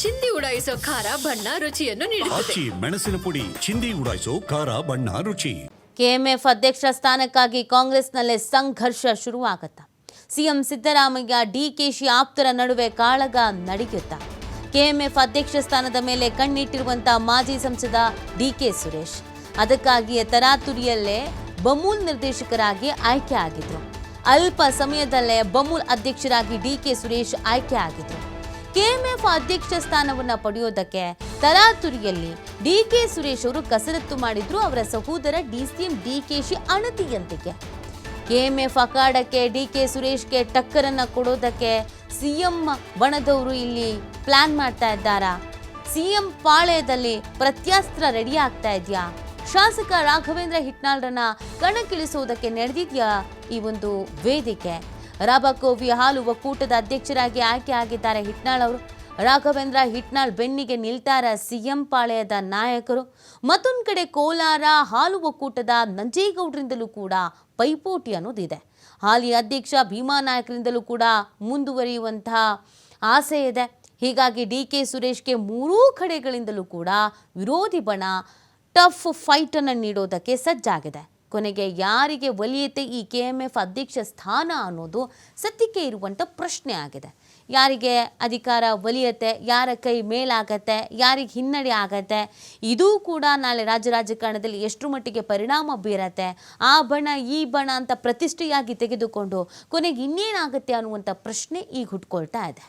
ಚಿಂದಿ ಉಡಾಯಿಸೋ ಖಾರ ಬಣ್ಣ ರುಚಿಯನ್ನು ನೀಡುತ್ತದೆ. ಆಚಿ ಮೆಣಸಿನ ಪುಡಿ ಚಿಂದಿ ಉಡಾಯಿಸೋ ಖಾರ ಬಣ್ಣ ರುಚಿ. ಕೆಎಂಎಫ್ ಅಧ್ಯಕ್ಷ ಸ್ಥಾನಕ್ಕಾಗಿ ಕಾಂಗ್ರೆಸ್ನಲ್ಲೇ ಸಂಘರ್ಷ ಶುರುವಾಗತ್ತ. ಸಿಎಂ ಸಿದ್ದರಾಮಯ್ಯ ಡಿಕೆಶಿ ಆಪ್ತರ ನಡುವೆ ಕಾಳಗ ನಡೆಯುತ್ತಾ ಕೆಎಂಎಫ್ ಅಧ್ಯಕ್ಷ ಸ್ಥಾನದ ಮೇಲೆ ಕಣ್ಣಿಟ್ಟಿರುವಂತಹ ಮಾಜಿ ಸಂಸದ ಡಿಕೆ ಸುರೇಶ್. ಅದಕ್ಕಾಗಿಯೇ ತರಾತುರಿಯಲ್ಲೇ ಬಮೂಲ್ ನಿರ್ದೇಶಕರಾಗಿ ಆಯ್ಕೆ ಆಗಿದ್ರು. ಅಲ್ಪ ಸಮಯದಲ್ಲೇ ಬಮೂಲ್ ಅಧ್ಯಕ್ಷರಾಗಿ ಡಿಕೆ ಸುರೇಶ್ ಆಯ್ಕೆ ಆಗಿದ್ರು. ಕೆಎಂಎಫ್ ಅಧ್ಯಕ್ಷ ಸ್ಥಾನವನ್ನ ಪಡೆಯೋದಕ್ಕೆ ತರಾತುರಿಯಲ್ಲಿ ಡಿ ಕೆ ಸುರೇಶ್ ಅವರು ಕಸರತ್ತು ಮಾಡಿದ್ರು ಅವರ ಸಹೋದರ ಡಿಸಿಎಂ ಡಿಕೆಶಿ ಅಣತಿಯಂತಿಗೆ. ಕೆಎಂಎಫ್ ಅಖಾಡಕ್ಕೆ ಡಿಕೆ ಸುರೇಶ್ಗೆ ಟಕ್ಕರನ್ನ ಕೊಡೋದಕ್ಕೆ ಸಿಎಂ ಬಣದವರು ಇಲ್ಲಿ ಪ್ಲಾನ್ ಮಾಡ್ತಾ ಇದ್ದಾರಾ? ಸಿಎಂ ಪಾಳ್ಯದಲ್ಲಿ ಪ್ರತ್ಯಾಸ್ತ್ರ ರೆಡಿ ಆಗ್ತಾ ಇದೆಯಾ? ಶಾಸಕ ರಾಘವೇಂದ್ರ ಹಿಟ್ನಾಳ್ರನ್ನ ಕಣಕ್ಕಿಳಿಸುವುದಕ್ಕೆ ನಡೆದಿದೆಯಾ ಈ ಒಂದು ವೇದಿಕೆ? ರಾಬಕೋವಿ ಹಾಲು ಒಕ್ಕೂಟದ ಅಧ್ಯಕ್ಷರಾಗಿ ಆಯ್ಕೆ ಆಗಿದ್ದಾರೆ ಹಿಟ್ನಾಳ್ ಅವರು. ರಾಘವೇಂದ್ರ ಹಿಟ್ನಾಳ್ ಬೆನ್ನಿಗೆ ನಿಲ್ತಾರ ಸಿಎಂ ಪಾಳೆಯದ ನಾಯಕರು. ಮತ್ತೊಂದು ಕಡೆ ಕೋಲಾರ ಹಾಲು ಒಕ್ಕೂಟದ ನಂಜೇಗೌಡರಿಂದಲೂ ಕೂಡ ಪೈಪೋಟಿ ಅನ್ನೋದಿದೆ. ಹಾಲಿ ಅಧ್ಯಕ್ಷ ಭೀಮಾ ನಾಯಕರಿಂದಲೂ ಕೂಡ ಮುಂದುವರಿಯುವಂತಹ ಆಸೆ ಇದೆ. ಹೀಗಾಗಿ ಡಿ ಕೆ ಸುರೇಶ್ಗೆ ಮೂರೂ ಕಡೆಗಳಿಂದಲೂ ಕೂಡ ವಿರೋಧಿ ಬಣ ಟಫ್ ಫೈಟನ್ನು ನೀಡೋದಕ್ಕೆ ಸಜ್ಜಾಗಿದೆ. ಕೊನೆಗೆ ಯಾರಿಗೆ ಒಲಿಯುತ್ತೆ ಈ ಕೆ ಎಂ ಎಫ್ ಅಧ್ಯಕ್ಷ ಸ್ಥಾನ ಅನ್ನೋದು ಸತ್ಯಕ್ಕೆ ಇರುವಂಥ ಪ್ರಶ್ನೆ ಆಗಿದೆ. ಯಾರಿಗೆ ಅಧಿಕಾರ ಒಲಿಯತ್ತೆ ಯಾರ ಕೈ ಮೇಲಾಗತ್ತೆ, ಯಾರಿಗೆ ಹಿನ್ನಡೆ ಆಗತ್ತೆ, ಇದೂ ಕೂಡ ನಾಳೆ ರಾಜ್ಯ ರಾಜಕಾರಣದಲ್ಲಿ ಎಷ್ಟು ಮಟ್ಟಿಗೆ ಪರಿಣಾಮ ಬೀರತ್ತೆ, ಆ ಬಣ, ಈ ಬಣ ಅಂತ ಪ್ರತಿಷ್ಠೆಯಾಗಿ ತೆಗೆದುಕೊಂಡು ಕೊನೆಗೆ ಇನ್ನೇನಾಗುತ್ತೆ ಅನ್ನುವಂಥ ಪ್ರಶ್ನೆ ಈಗ ಹುಟ್ಕೊಳ್ತಾ ಇದೆ.